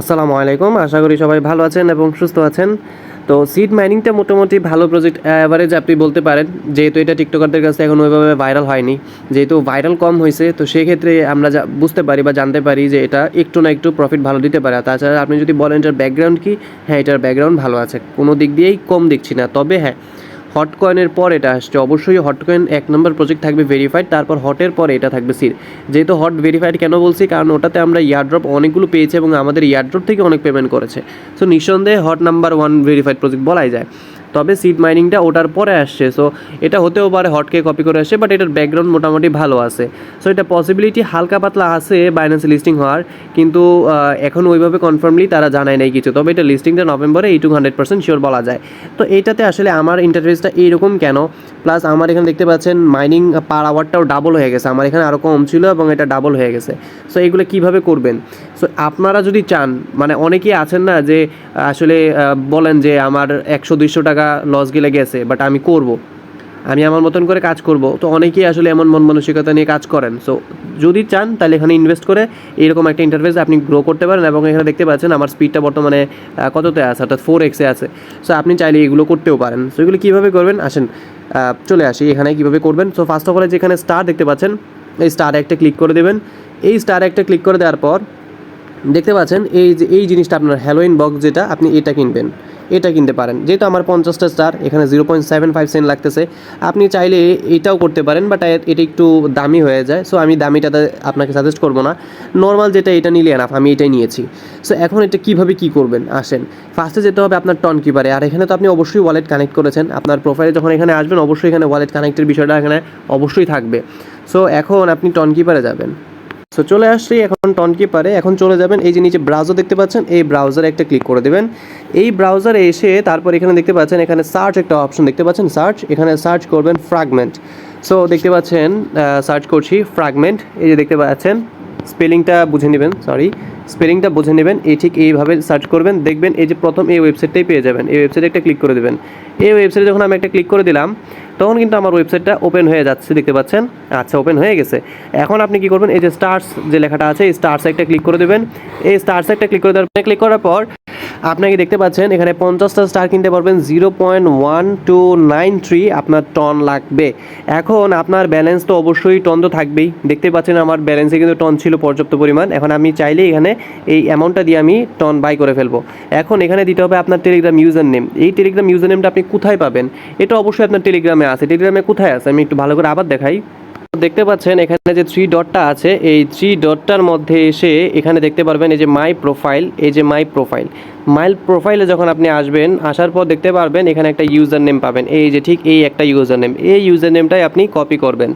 আসসালামু আলাইকুম। আশা করি সবাই ভালো আছেন এবং সুস্থ আছেন। তো সিড মাইনিংটা মোটামুটি ভালো প্রজেক্ট অ্যাভারেজ আপনি বলতে পারেন। যেহেতু এটা টিকটকারদের কাছে এখন ওইভাবে ভাইরাল হয়নি। যেহেতু ভাইরাল কম হয়েছে, তো সেক্ষেত্রে আমরা যা, বুঝতে পারি বা জানতে পারি যে এটা একটু না একটু প্রফিট ভালো দিতে পারে। তাছাড়া আপনি যদি বলেন এটার ব্যাকগ্রাউন্ড কি হ্যাঁ এটার ব্যাকগ্রাউন্ড ভালো আছে। কোনো দিক দিয়েই কম দেখছি না। তবে হ্যাঁ হট কয়েনের পর এটা আসছে। অবশ্যই হট কয়েন এক নম্বর প্রজেক্ট থাকবে ভেরিফাইড তারপর হটের পরে এটা থাকবে সির যেহেতু হট ভেরিফাইড কেন বলছি? কারণ ওটাতে আমরা ইয়ারড্রপ অনেকগুলো পেয়েছি এবং আমাদের ইয়ারড্রপ থেকে অনেক পেমেন্ট করেছে। সো নিঃসন্দেহে hot number one verified project বলাই যায়। তবে সিড মাইনিংটা ওটার পরে আসছে। সো এটা হতেও পারে হটকে কপি করে আসছে বাট এটার ব্যাকগ্রাউন্ড মোটামুটি ভালো আছে। সো এটা পসিবিলিটি হালকা পাতলা আছে বাইন্যান্স লিস্টিং হওয়ার, কিন্তু এখন ওইভাবে কনফার্মলি তারা জানায় নাই কিছু। তবে এটা লিস্টিংটা নভেম্বরে এইটুকু হান্ড্রেড পার্সেন্ট শিওর বলা যায়। তো এইটাতে আসলে আমার ইন্টারফেসটা এইরকম কেন? প্লাস আমার এখানে দেখতে পাচ্ছেন মাইনিং পার আওয়ারটাও ডাবল হয়ে গেছে। আমার এখানে আরও কম ছিল এবং এটা ডাবল হয়ে গেছে। সো এগুলো কীভাবে করবেন? সো আপনারা যদি চান মানে অনেকেই আছেন না যে, আসলে বলেন যে আমার একশো, দুইশো টাকা লস গেলে গেছে বাট আমি করব। আমি আমার মতন করে কাজ করব। তো অনেকেই আসলে এমন মন মানসিকতা নিয়ে কাজ করেন। সো যদি চান, তাহলে এখানে ইনভেস্ট করে এরকম একটা ইন্টারফেস আপনি গ্রো করতে পারেন এবং এখানে দেখতে পাচ্ছেন আমার স্পিডটা বর্তমানে কততে আছে? অর্থাৎ ফোর এক্সে আছে। সো আপনি চাইলে এগুলো করতেও পারেন। সো এগুলো কীভাবে করবেন? আসেন চলে আসি এখানে কীভাবে করবেন। সো ফার্স্ট অফ অল যেখানে স্টার দেখতে পাচ্ছেন, এই স্টার একটা ক্লিক করে দেবেন। এই স্টার একটা ক্লিক করে দেওয়ার পর, দেখতে পাচ্ছেন, এই যে, এই জিনিসটা আপনার হ্যালোইন বক্স যেটা, আপনি এটা কিনবেন। এটা কিনতে পারেন। যেহেতু আমার পঞ্চাশটা স্টার এখানে zero point seven five cent লাগতেছে। আপনি চাইলে এটাও করতে পারেন বাট এটা একটু দামি হয়ে যায়। সো আমি দামিটাতে আপনাকে সাজেস্ট করব না। নর্মাল যেটা, এটা নিলে এনাফ আমি এটাই নিয়েছি। সো এখন এটা কীভাবে কি করবেন? আসেন। ফার্স্টে যেতে হবে আপনার টন কিপারে আর এখানে তো আপনি অবশ্যই ওয়ালেট কানেক্ট করেছেন। আপনার প্রোফাইলে যখন এখানে আসবেন, অবশ্যই এখানে ওয়ালেট কানেক্টের বিষয়টা এখানে অবশ্যই থাকবে। সো এখন আপনি টন কিপারে যাবেন। সো চলে আসছি এখন টনকিপারে এখন চলে যাবেন এই যে নিচে ব্রাউজার দেখতে পাচ্ছেন, এই ব্রাউজারে একটা ক্লিক করে দেবেন। এই ব্রাউজারে এসে তারপর এখানে দেখতে পাচ্ছেন, এখানে সার্চ একটা অপশন দেখতে পাচ্ছেন সার্চ এখানে সার্চ করবেন ফ্র্যাগমেন্ট সো দেখতে পাচ্ছেন সার্চ করছি ফ্র্যাগমেন্ট এই যে দেখতে পাচ্ছেন স্পেলিংটা বুঝে নেবেন সরি স্পেলিংটা বুঝে নেবেন, এই ঠিক এইভাবে সার্চ করবেন, দেখবেন এই যে প্রথম এই ওয়েবসাইটটাই পেয়ে যাবেন, এই ওয়েবসাইটে একটা ক্লিক করে দেবেন। এই ওয়েবসাইটে যখন আমি একটা ক্লিক করে দিলাম, তখন কিন্তু আমার ওয়েবসাইটটা ওপেন হয়ে যাচ্ছে, দেখতে পাচ্ছেন? আচ্ছা ওপেন হয়ে গেছে। এখন আপনি কি করবেন, এই যে স্টার্স যে লেখাটা আছে, এই স্টার্স একটা ক্লিক করে দেবেন। এই স্টার্স একটা ক্লিক করে দেওয়ার ক্লিক করার পর আপনাকে দেখতে পাচ্ছেন, এখানে পঞ্চাশটা স্টার কিনতে পারবেন zero point one two nine three আপনার টন লাগবে। এখন আপনার ব্যালেন্স তো অবশ্যই টন তো থাকবেই। দেখতে পাচ্ছেন আমার ব্যালেন্সে কিন্তু টন ছিল পর্যাপ্ত পরিমাণ। এখন আমি চাইলে এখানে এই অ্যামাউন্টটা দিয়ে আমি টন বাই করে ফেলব। এখন এখানে দিতে হবে আপনার টেলিগ্রাম ইউজার নেম এই টেলিগ্রাম ইউজার নেমটা আপনি কোথায় পাবেন? এটা অবশ্যই আপনার টেলিগ্রামে আছে। টেলিগ্রামে কোথায় আছে? আমি একটু ভালো করে আবার দেখাই। দেখতে পাচ্ছেন, এখানে যে থ্রি ডটটা আছে, এই থ্রি ডটটার মধ্যে এসে এখানে দেখতে পারবেন এই যে মাই প্রোফাইল এই যে মাই প্রোফাইল মাইল প্রোফাইলে যখন আপনি আসবেন, আসার পর দেখতে পারবেন এখানে একটা ইউজার নেম পাবেন। এই যে ঠিক এই একটা ইউজার নেম এই ইউজার নেমটাই আপনি কপি করবেন।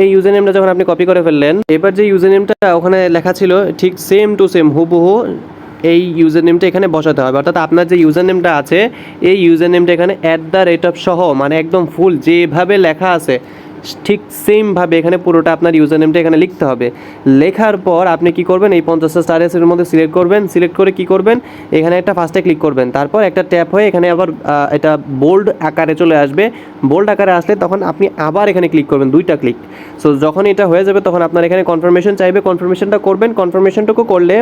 এই ইউজার নেমটা যখন আপনি কপি করে ফেললেন, এবার যে ইউজার নেমটা ওখানে লেখা ছিল, ঠিক সেম টু সেম হুবহু এই ইউজার নেমটা এখানে বসাতে হবে। অর্থাৎ আপনার যে ইউজার নেমটা আছে, এই ইউজার নেমটা এখানে অ্যাট দ্য রেট অফ সহ মানে একদম ফুল যেভাবে লেখা আছে ঠিক সেমভাবে এখানে পুরোটা আপনার ইউজার নেমটা এখানে লিখতে হবে। লেখার পর আপনি কি করবেন? এই পঞ্চাশটা স্টারের মধ্যে সিলেক্ট করবেন। সিলেক্ট করে কি করবেন? এখানে একটা ফার্স্টে ক্লিক করবেন। তারপর একটা ট্যাপ হয়ে এখানে আবার এটা বোল্ড আকারে চলে আসবে। বোল্ড আকারে আসলে তখন আপনি আবার এখানে ক্লিক করবেন, দুইটা ক্লিক সো যখন এটা হয়ে যাবে তখন আপনার এখানে কনফার্মেশন চাইবে। কনফার্মেশনটা করবেন। কনফার্মেশনটুকু করলে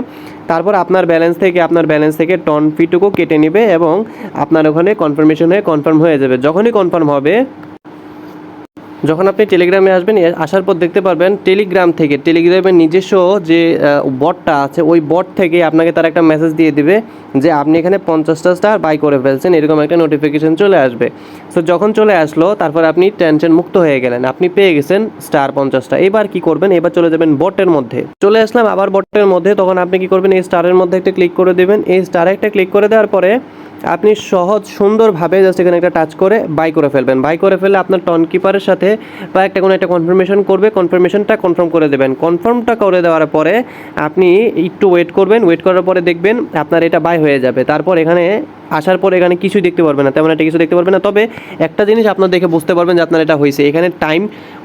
তারপর আপনার ব্যালেন্স থেকে, আপনার ব্যালেন্স থেকে টন ফিটুকু কেটে নেবে এবং আপনার ওখানে কনফার্মেশন হয়ে কনফার্ম হয়ে যাবে। যখনই কনফার্ম হবে যখন আপনি টেলিগ্রামে আসবেন আসার পর দেখতে পারবেন টেলিগ্রাম থেকে, টেলিগ্রামের নিজস্ব যে বটটা আছে, ওই বট থেকে আপনাকে তার একটা মেসেজ দিয়ে দিবে যে, আপনি এখানে পঞ্চাশটা স্টার বাই করে ফেলছেন। এরকম একটা নোটিফিকেশন চলে আসবে। সো যখন চলে আসলো, তারপর আপনি টেনশন মুক্ত হয়ে গেলেন। আপনি পেয়ে গেছেন স্টার পঞ্চাশটা। এবার কি করবেন? এবার চলে যাবেন বটের মধ্যে। চলে আসলাম আবার বটের মধ্যে। তখন আপনি কি করবেন? এই স্টারের মধ্যে একটা ক্লিক করে দেবেন। এই স্টারে একটা ক্লিক করে দেওয়ার পরে আপনি সহজ, সুন্দরভাবে জাস্ট এখানে একটা টাচ করে বাই করে ফেলবেন। বাই করে ফেলে আপনার টন কিপারের সাথে বা একটা কোনো একটা কনফার্মেশন করবে কনফার্মেশনটা কনফার্ম করে দেবেন। কনফার্মটা করে দেওয়ার পরে আপনি একটু ওয়েট করবেন। ওয়েট করার পরে দেখবেন আপনার এটা বাই হয়ে যাবে। তারপর এখানে আসার পর এখানে কিছুই দেখতে পারবেন না, তেমন একটা কিছু দেখতে পারবে না। তবে একটা জিনিস আপনার দেখে বুঝতে পারবেন যে আপনার এটা হয়েছে। এখানে টাইম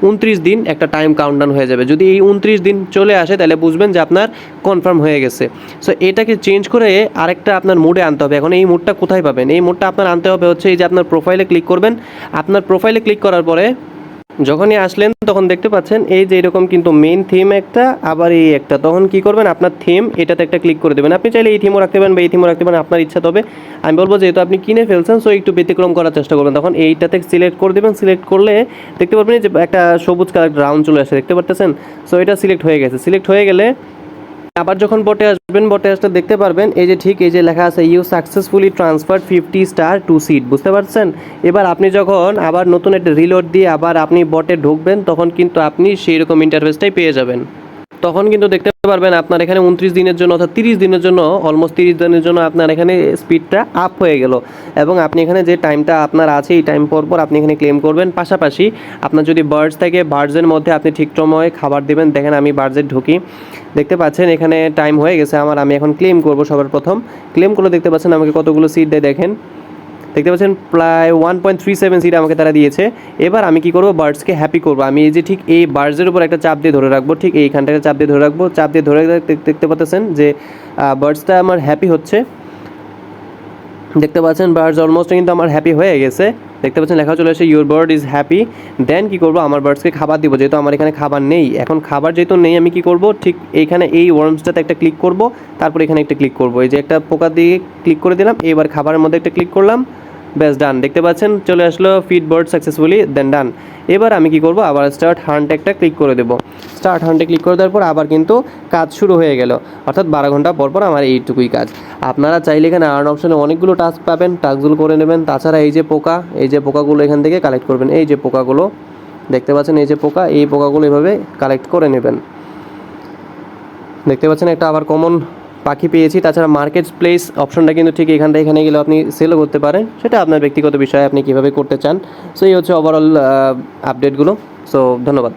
উনত্রিশ দিন একটা টাইম কাউন্টডাউন হয়ে যাবে। যদি এই উনত্রিশ দিন চলে আসে, তাহলে বুঝবেন যে আপনার কনফার্ম হয়ে গেছে। সো এটাকে চেঞ্জ করে আরেকটা আপনার মুডে আনতে হবে। এখন এই মুডটা কোথায় পাবেন? এই মুডটা আপনার আনতে হবে হচ্ছে এই যে আপনার প্রোফাইলে ক্লিক করবেন। আপনার প্রোফাইলে ক্লিক করার পরে যখনই আসলেন, তখন দেখতে পাচ্ছেন এই যে এরকম কিন্তু মেইন থিম একটা, আবার এই একটা। তখন কি করবেন? আপনার থিম এটাতে একটা ক্লিক করে দেবেন। আপনি চাইলে এই থিমও রাখতে পারেন বা এই থিমও রাখতে পারেন, আপনার ইচ্ছা তবে। আমি বলব যেহেতু আপনি কিনে ফেলছেন সো একটু ব্যতিক্রম করার চেষ্টা করবেন। তখন এইটাতে সিলেক্ট করে দেবেন। সিলেক্ট করলে দেখতে পারবেন যে একটা সবুজ কালার রাউন্ড চলে আসে, দেখতে পারতেছেন? সো এটা সিলেক্ট হয়ে গেছে। সিলেক্ট হয়ে গেলে আবার যখন বটে আসবেন বটে আসতে দেখতে পারবেন, এই যে ঠিক এই যে লেখা আছে you successfully transfer fifty star to seed বুঝতে পারছেন? এবার আপনি যখন আবার নতুন একটা রিলোড দিয়ে আবার আপনি বটে ঢুকবেন, তখন কিন্তু আপনি সেই রকম ইন্টারফেসটাই পেয়ে যাবেন। তখন কিন্তু দেখতে পারবেন আপনার এখানে উনত্রিশ দিনের জন্য অর্থাৎ তিরিশ দিনের জন্য অলমোস্ট তিরিশ দিনের জন্য আপনার এখানে স্পিডটা আপ হয়ে গেল। এবং আপনি এখানে যে টাইমটা আপনার আছে, এই টাইম পর পর আপনি এখানে ক্লেম করবেন। পাশাপাশি আপনার যদি বার্ডস থাকে বার্ডসের মধ্যে আপনি ঠিক সময়ে খাবার দেবেন। দেখেন আমি বার্ডসে ঢুকি। দেখতে পাচ্ছেন এখানে টাইম হয়ে গেছে আমার, আমি এখন ক্লেম করব সবার প্রথম। ক্লেম করে দেখতে পাচ্ছেন আমাকে কতগুলো সিট দেয়, দেখেন। দেখতে পাচ্ছেন, প্রায় one point three seven seed আমাকে তারা দিয়েছে। এবার আমি কি করব? বার্ডসকে হ্যাপি করব। আমি এই যে ঠিক এই বার্ডসের উপর একটা চাপ দিয়ে ধরে রাখব, ঠিক এইখানটাকে চাপ দিয়ে ধরে রাখব। চাপ দিয়ে ধরে দেখতে পাচ্ছেন যে বার্ডসটা আমার হ্যাপি হচ্ছে। দেখতে পাচ্ছেন, বার্ডস অলমোস্ট কিন্তু আমার হ্যাপি হয়ে গেছে। দেখতে পাচ্ছেন, লেখা চলে এসে your bird is happy then কি করব? আমার বার্ডসকে খাবার দিব, যেহেতু আমার এখানে খাবার নেই। এখন খাবার যেহেতু নেই, আমি কি করব? ঠিক এইখানে এই ওয়ার্মসটাতে একটা ক্লিক করব। তারপর এখানে একটা ক্লিক করব। এই যে একটা পোকা দিয়ে ক্লিক করে দিলাম, এবার খাবারের মধ্যে একটা ক্লিক করলাম। ব্যাস, ডান। দেখতে পাচ্ছেন, চলে আসলো feed bird successfully then done. এবার আমি কি করব? আবার স্টার্ট হান্ট ক্লিক করে দেবো। স্টার্ট হান্টে ক্লিক করে দেওয়ার পর আবার কিন্তু কাজ শুরু হয়ে গেল। অর্থাৎ বারো ঘণ্টা পর পর আমার এইটুকুই কাজ। আপনারা চাইলে এখানে আর্ন অপশনে অনেকগুলো টাস্ক পাবেন টাস্কগুলো করে নেবেন। তাছাড়া এই যে পোকা, এই যে পোকাগুলো এখান থেকে কালেক্ট করবেন। এই যে পোকাগুলো, দেখতে পাচ্ছেন এই যে পোকা, এই পোকাগুলো এভাবে কালেক্ট করে নেবেন। দেখতে পাচ্ছেন, একটা আবার কমন পাখি পেয়েছি। তাছাড়া মার্কেট প্লেস অপশনটা কিন্তু ঠিক এখানটা এখানে গেলে আপনি সেলও করতে পারেন। সেটা আপনার ব্যক্তিগত বিষয়ে আপনি কীভাবে করতে চান। সো এই হচ্ছে ওভারঅল আপডেটগুলো সো ধন্যবাদ।